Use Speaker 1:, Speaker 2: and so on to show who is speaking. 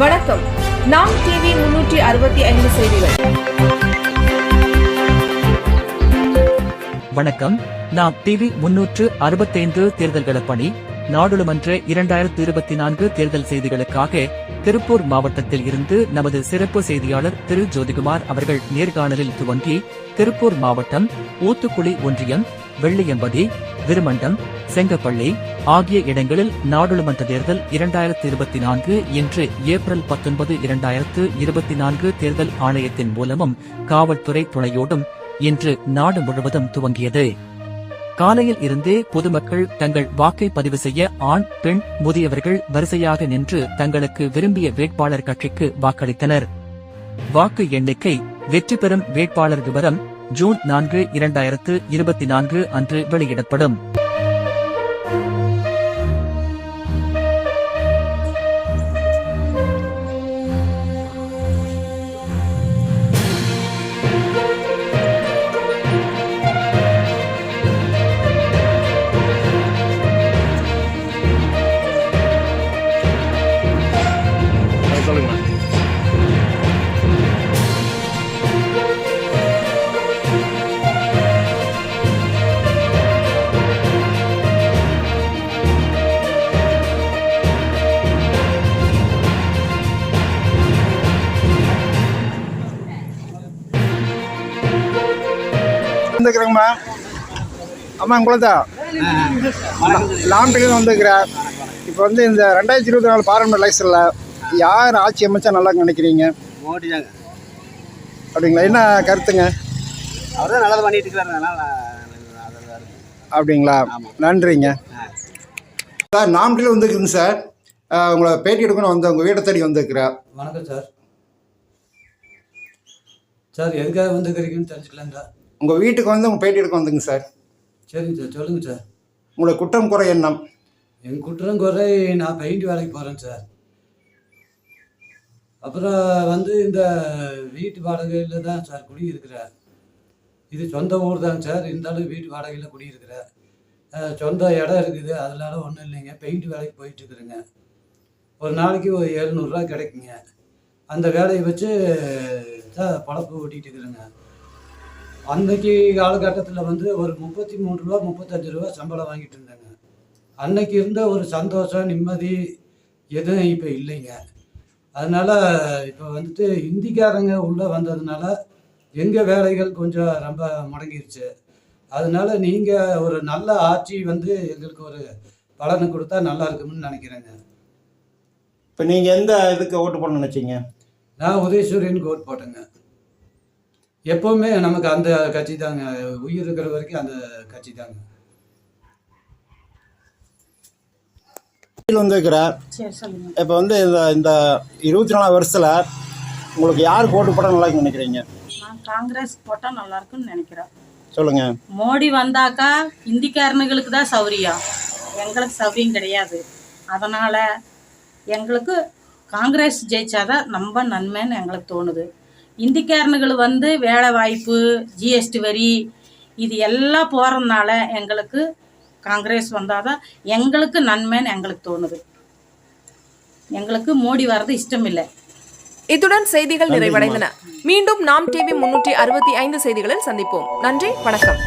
Speaker 1: வணக்கம். நாம் டிவி முன்னூற்றி அறுபத்தி ஐந்து செய்திகள்.
Speaker 2: வணக்கம். நாம் டிவி முன்னூற்று அறுபத்தைந்து தேர்தல்கள பணி நாடாளுமன்ற இரண்டாயிரத்து இருபத்தி நான்கு தேர்தல் செய்திகளுக்காக திருப்பூர் மாவட்டத்தில் இருந்து நமது சிறப்பு செய்தியாளர் திரு ஜோதிகுமார் அவர்கள் நேர்காணலில் துவங்கி திருப்பூர் மாவட்டம் ஊத்துக்குளி ஒன்றியம் வெள்ளியம்பதி விருமண்டம் செங்கப்பள்ளி ஆகிய இடங்களில் நாடாளுமன்ற தேர்தல் இரண்டாயிரத்து இருபத்தி நான்கு இன்று ஏப்ரல் பத்தொன்பது இரண்டாயிரத்து இருபத்தி நான்கு தேர்தல் ஆணையத்தின் மூலமும் காவல்துறை துணையோடும் இன்று நாடு முழுவதும் துவங்கியது. காலையில் இருந்தே பொதுமக்கள் தங்கள் வாக்கை பதிவு செய்ய ஆண் பெண் முதியவர்கள் வரிசையாக நின்று தங்களுக்கு விரும்பிய வேட்பாளர் கட்சிக்கு வாக்களித்தனர். வாக்கு எண்ணிக்கை வெற்றி பெறும் வேட்பாளர் விவரம் ஜூன் நான்கு இரண்டாயிரத்து இருபத்தி நான்கு அன்று வெளியிடப்படும்.
Speaker 3: வந்துக்கிறேங்கம்மா அம்மா குழந்தா லாம்பிக்கு வந்துக்கிறேன் இப்போ வந்து இந்த ரெண்டாயிரத்தி இருபத்தி நாலு பார்லிமெண்ட் எலெக்ஷனில் யார் ஆட்சி அமைச்சா நல்லா நினைக்கிறீங்க?
Speaker 4: மோடி தாங்க
Speaker 3: அப்படிங்களா? என்ன கருத்துங்க?
Speaker 4: அவர் தான் நல்லது பண்ணிட்டு.
Speaker 3: அப்படிங்களா? நன்றிங்க. சார் நாமக்கல் வந்துருக்குங்க சார். உங்களை பேட்டி எடுக்கணும் வந்து உங்கள் வீட்டை தேடி வந்துருக்கிறேன்
Speaker 5: வணக்கம் சார். சார் எதுக்காக வந்துக்கிறீங்கன்னு தெரிஞ்சுக்கலாம் சார்
Speaker 3: உங்கள் வீட்டுக்கு வந்து உங்கள் பேட்டி எடுக்க வந்துங்க சார்.
Speaker 5: சரிங்க சார் சொல்லுங்கள் சார்.
Speaker 3: உங்களோட குற்றம் குறை எண்ணம்
Speaker 5: என் குற்றம் குறை நான் பெயிண்ட் வேலைக்கு போகிறேன் சார். அப்புறம் வந்து இந்த வீட்டு வாடகையில் தான் சார் குடியிருக்கிறேன் இது சொந்த ஊர் தான் சார் இருந்தாலும் வீட்டு வாடகையில் குடியிருக்கிறேன் அஹ், சொந்த இடம் இருக்குது அதனால ஒன்றும் இல்லைங்க. பெயிண்ட் வேலைக்கு போயிட்டுருக்குறேங்க. ஒரு நாளைக்கு ஒரு எழுநூறுரூவா கிடைக்குங்க. அந்த வேலையை வச்சு தான் பழப்பு ஓட்டிகிட்டு இருக்கிறேங்க அன்னைக்கு காலகட்டத்தில் வந்து ஒரு முப்பத்தி மூணு ரூபா முப்பத்தஞ்சு ரூபா சம்பளம் வாங்கிட்டு இருந்தாங்க. அன்னைக்கு இருந்த ஒரு சந்தோஷம் நிம்மதி எதுவும் இப்போ இல்லைங்க. அதனால இப்போ வந்துட்டு இந்திக்காரங்க உள்ளே வந்ததுனால எங்கள் வேலைகள் கொஞ்சம் ரொம்ப முடங்கிருச்சு. அதனால நீங்கள் ஒரு நல்ல ஆட்சி வந்து எங்களுக்கு ஒரு பலனை கொடுத்தா நல்லா இருக்கும்னு நினைக்கிறேங்க.
Speaker 3: இப்போ நீங்கள் எந்த இதுக்கு ஓட்டு போட நினச்சிங்க?
Speaker 5: நான் உதயசூரியன் கோட் போட்டேங்க. எப்போவுமே நமக்கு அந்த கட்சி தாங்க. உயிர் இருக்கிற வரைக்கும் அந்த கட்சி தாங்க.
Speaker 6: சொல்லுங்க.
Speaker 3: இப்போ வந்து இந்த இந்த இருபத்தி நாலாம் வருஷத்தில் உங்களுக்கு யாருக்கு ஓட்டு போட நல்லா நினைக்கிறீங்க?
Speaker 6: நான் காங்கிரஸ் போட்டால் நல்லா இருக்கும்னு நினைக்கிறேன்.
Speaker 3: சொல்லுங்கள்
Speaker 6: மோடி வந்தாக்கா இந்திக்காரனுங்களுக்கு தான் சௌரியம். எங்களுக்கு சௌரியம் கிடையாது. அதனால் எங்களுக்கு காங்கிரஸ் ஜெயிச்சாதான் ரொம்ப நன்மைன்னு எங்களுக்கு தோணுது. இந்திக்காரனுகள் வந்து வேலை வாய்ப்பு ஜிஎஸ்டி வரி இது எல்லாம் போகிறதுனால எங்களுக்கு காங்கிரஸ் வந்தால் தான் எங்களுக்கு நன்மைன்னு எங்களுக்கு தோணுது. எங்களுக்கு மோடி வர்றது இஷ்டம் இல்லை
Speaker 1: இத்துடன் செய்திகள் நிறைவடைந்தன. மீண்டும் நாம் டிவி முன்னூற்றி அறுபத்தி ஐந்து செய்திகளில் சந்திப்போம். நன்றி வணக்கம்.